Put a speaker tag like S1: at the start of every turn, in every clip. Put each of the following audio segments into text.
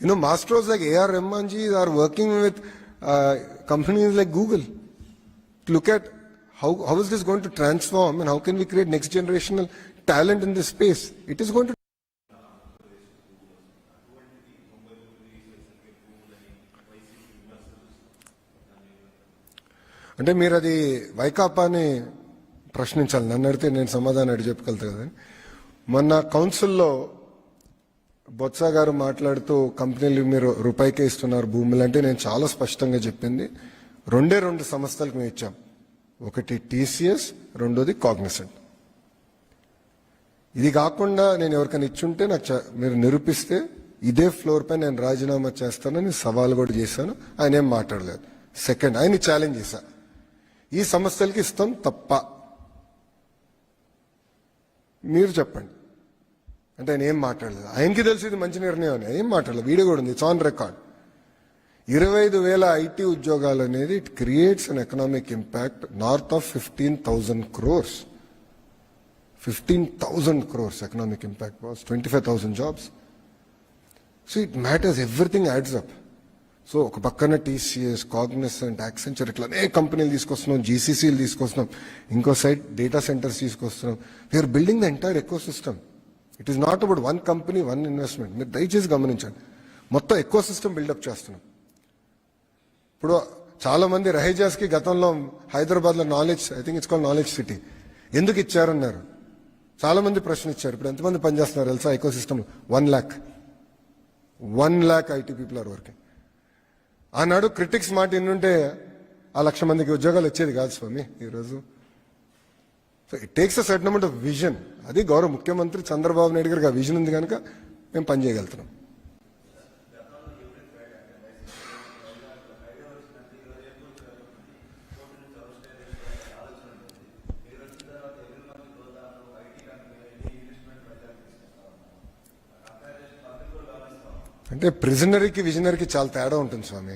S1: You know, masters like A.R. Rahmanji are working with uh, companies like Google to look at how, how is this going to transform and how can we create next generational talent in this space. It is going to అంటే మీరు అది వైకాపాని ప్రశ్నించాలి నన్ను అడిగితే నేను సమాధానం అడిగి చెప్పగలుగుతా కదా మొన్న కౌన్సిల్లో బొత్స గారు మాట్లాడుతూ కంపెనీలు మీరు రూపాయికే ఇస్తున్నారు భూములు అంటే నేను చాలా స్పష్టంగా చెప్పింది. రెండే రెండు సంస్థలకు మేము ఇచ్చాం. ఒకటి టీసీఎస్ రెండోది కాగ్నిసెంట్. ఇది కాకుండా నేను ఎవరికైనా ఇచ్చుంటే నాకు చ- మీరు నిరూపిస్తే ఇదే ఫ్లోర్ పై నేను రాజీనామా చేస్తానని సవాల్ కూడా చేశాను. ఆయన ఏం మాట్లాడలేదు. సెకండ్ ఆయన ఛాలెంజ్ చేశా. ఈ సంస్థలకి ఇస్తాం తప్ప. మీరు చెప్పండి. అంటే ఆయన ఏం మాట్లాడలేదు. ఆయనకి తెలిసి ఇది మంచి నిర్ణయం అని. ఏం మాట్లాడలేదు. వీడియో కూడా ఉంది. ఇట్స్ ఆన్ రికార్డ్ ఇరవై ఐదు వేల ఐటీ ఉద్యోగాలు అనేది it creates an economic impact north of fifteen thousand crores fifteen thousand crores economic impact was twenty five thousand jobs so it matters everything adds up so ఒక పక్కన TCS Cognizant Accenture ఇట్లా అనేక కంపెనీలు తీసుకొస్తున్నాం. జీసీసీలు తీసుకొస్తున్నాం. ఇంకో సైడ్ డేటా సెంటర్స్ తీసుకొస్తున్నాం. We're building the entire ecosystem it is not about one company one investment మీరు దయచేసి గమనించండి. మొత్తం ఎక్కువ సిస్టమ్ బిల్డప్ చేస్తున్నాం. ఇప్పుడు చాలామంది రహేజాస్కి గతంలో హైదరాబాద్లో knowledge I think it's call knowledge city ఎందుకు ఇచ్చారన్నారు? చాలా మంది ప్రశ్న ఇచ్చారు. ఇప్పుడు ఎంతమంది పనిచేస్తున్నారు తెలుసా ecosystem one lakh one lakh IT people are working ఆనాడు క్రిటిక్స్ మాట ఎన్నుంటే ఆ లక్ష మందికి ఉద్యోగాలు వచ్చేది కాదు స్వామి ఈరోజు. So it takes a certain amount of vision అది గౌరవ ముఖ్యమంత్రి చంద్రబాబు నాయుడు గారికి ఆ విజన్ ఉంది కనుక మేము పనిచేయగలుగుతున్నాం అంటే ప్రిజనరీకి విజనరీకి చాలా తేడా ఉంటుంది స్వామి.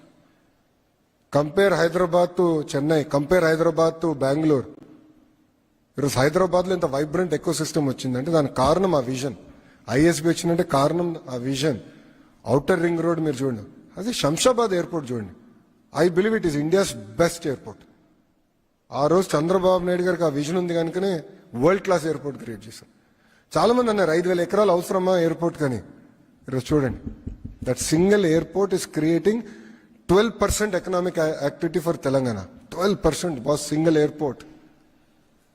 S1: compare Hyderabad to Chennai compare Hyderabad to Bengaluru ఈరోజు హైదరాబాద్లో ఇంత వైబ్రెంట్ ఎకో సిస్టమ్ వచ్చిందంటే దానికి కారణం ఆ విజన్ ఐఎస్బి వచ్చిందంటే కారణం ఆ విజన్ అవుటర్ రింగ్ రోడ్ మీరు చూడండి. అది శంషాబాద్ ఎయిర్పోర్ట్ చూడండి. I believe it is India's best airport ఆ రోజు చంద్రబాబు నాయుడు గారికి ఆ విజన్ ఉంది కనుకనే వరల్డ్ క్లాస్ ఎయిర్పోర్ట్ క్రియేట్ చేశారు. చాలామంది అన్నారు ఐదు వేల ఎకరాలు అవసరమా ఎయిర్పోర్ట్ కానీ ఈరోజు చూడండి. That single airport is creating twelve percent economic activity for Telangana twelve percent boss single airport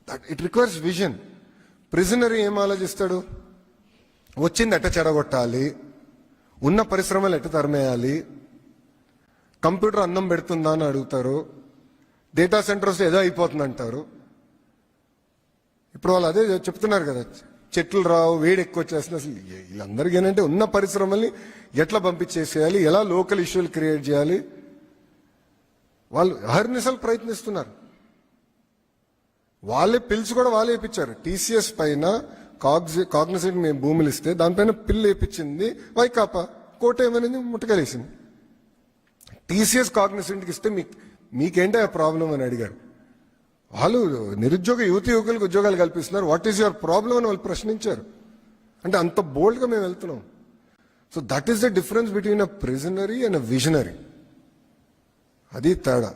S1: that it requires vision prisonary ఏం ఆలోచిస్తాడు? వచ్చింది ఎట్ట చెడగొట్టాలి? ఉన్న పరిశ్రమలు ఎట్ట తరిమేయాలి? కంప్యూటర్ అన్నం పెడుతుందా అని అడుగుతారు. డేటా సెంటర్స్ ఏదో అయిపోతుంది అంటారు ఇప్పుడు వాళ్ళు అదే చెప్తున్నారు కదా చెట్లు రావు వేడి ఎక్కువ వచ్చేస్తుంది అసలు వీళ్ళందరికీ ఏంటంటే ఉన్న పరిశ్రమల్ని ఎట్లా పంపించేసేయాలి ఎలా లోకల్ ఇష్యూలు క్రియేట్ చేయాలి? వాళ్ళు అహర్నిశలు ప్రయత్నిస్తున్నారు. వాళ్ళే పిల్స్ కూడా వాళ్ళే ఇప్పించారు టీసీఎస్ పైన కాగ్జి కాగ్నిసెంట్ మేము భూములు ఇస్తే దానిపైన పిల్లు వేయించింది వైకాపా. కోట ఏమనేది? ముట్టకలేసింది. టీసీఎస్ కాగ్నిసెంట్కి ఇస్తే మీకు మీకేంటే ఆ ప్రాబ్లం అని అడిగారు. వాళ్ళు నిరుద్యోగ యువతి యువకులకు ఉద్యోగాలు కల్పిస్తున్నారు. వాట్ ఈస్ యువర్ ప్రాబ్లం అని వాళ్ళు ప్రశ్నించారు. అంటే అంత బోల్డ్గా మేము వెళ్తున్నాం. So that is the difference between a prisonary and a visionary అది తేడా.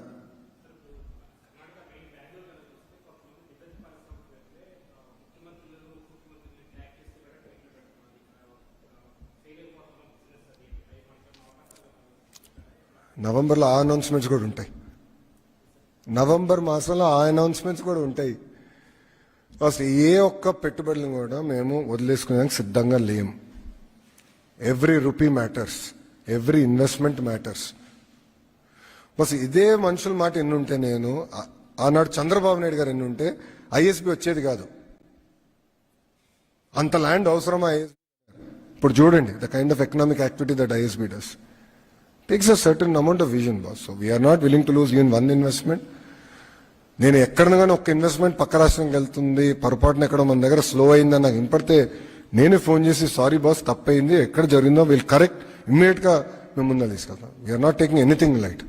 S1: నవంబర్లో ఆ అనౌన్స్మెంట్స్ కూడా ఉంటాయి. నవంబర్ మాసంలో ఆ అనౌన్స్మెంట్స్ కూడా ఉంటాయి. అసలు ఏ ఒక్క పెట్టుబడులను కూడా మేము వదిలేసుకునేందుకు సిద్ధంగా లేము every rupee matters every investment matters bus ఇదే మనుషుల మాట ఎన్నుంటే నేను ఆనాడు చంద్రబాబు నాయుడు గారు ఎన్నుంటే ఐఎస్బి వచ్చేది కాదు. అంత ల్యాండ్ అవసరమా ఇప్పుడు చూడండి the kind of economic activity that ISB does takes a certain amount of vision boss so we're not willing to lose even one investment నేను ఎక్కడైనా కానీ ఒక ఇన్వెస్ట్మెంట్ పక్క రాష్ట్రంకి వెళ్తుంది పొరపాటున ఎక్కడ మన దగ్గర స్లో అయిందని నాకు వినపడితే నేనే ఫోన్ చేసి సారీ బాస్ తప్పయింది ఎక్కడ జరిగిందో వీళ్ళు కరెక్ట్ ఇమ్మీడియట్గా మేము ముందు తీసుకెళ్తాం. We're not taking anything light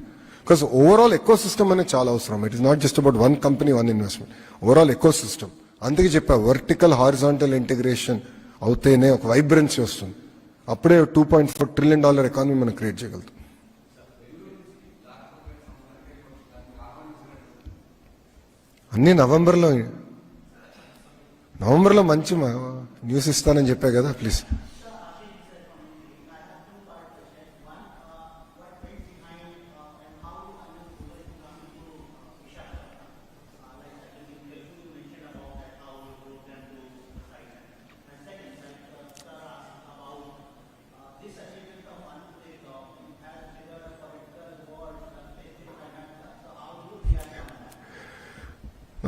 S1: because overall ecosystem అనేది చాలా అవసరం. It is not just about one company one investment overall ecosystem అందుకే చెప్పా వర్టికల్ హారిజాంటల్ ఇంటిగ్రేషన్ అవుతేనే ఒక వైబ్రెన్సీ వస్తుంది. అప్పుడే two point four trillion dollar economy మనం క్రియేట్ చేయగలుగుతాం. అన్నీ నవంబర్లో. నవంబర్లో మంచి మా- న్యూస్ ఇస్తానని చెప్పా కదా please.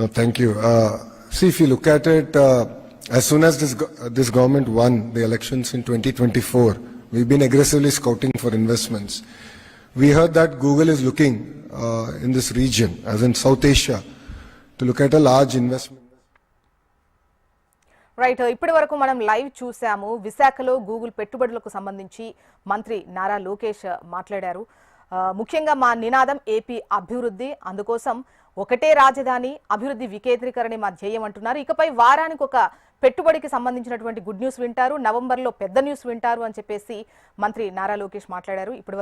S1: Uh, Thank you. Uh, See, if you look at it, uh, as soon as this go- uh, this government won the elections in 2024, we've been aggressively scouting for investments. We heard that Google is looking uh, in this region, as in South Asia, to look at a large investment.
S2: Right ఇప్పటి వరకు మనం live చూసాము విశాఖలో Google పెట్టుబడులకు సంబంధించి మంత్రి నారా లోకేష్ మాట్లాడారు ఆ, ముఖ్యంగా మా నినాదం ఏపీ అభివృద్ధి. అందుకోసం ఒకటే రాజధాని అభివృద్ధి వికేంద్రీకరణ మా ధ్యేయం అంటున్నారు. ఇకపై వారానికి ఒక పెట్టుబడికి సంబంధించినటువంటి గుడ్ న్యూస్ వింటారు. నవంబర్లో పెద్ద న్యూస్ వింటారు అని చెప్పేసి మంత్రి నారా లోకేష్ మాట్లాడారు. ఇప్పటి